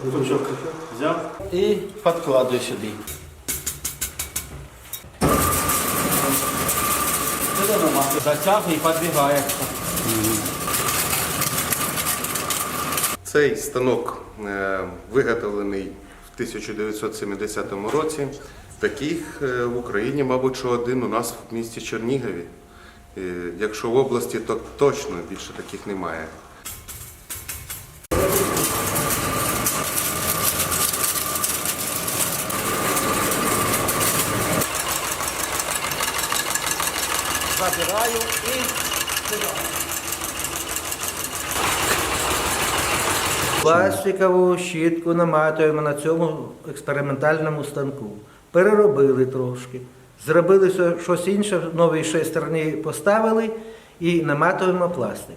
Пучок взяв. І підкладую сюди. Затягує і підбігає. Цей станок е, виготовлений в 1970 році. Таких е, в Україні, мабуть, що один у нас в місті Чернігові. Е, Якщо в області, то точно більше таких немає. Забираю і Пластикову щітку наматуємо на цьому експериментальному станку. Переробили трошки. Зробили щось інше, нові шестерні поставили і наматуємо пластик.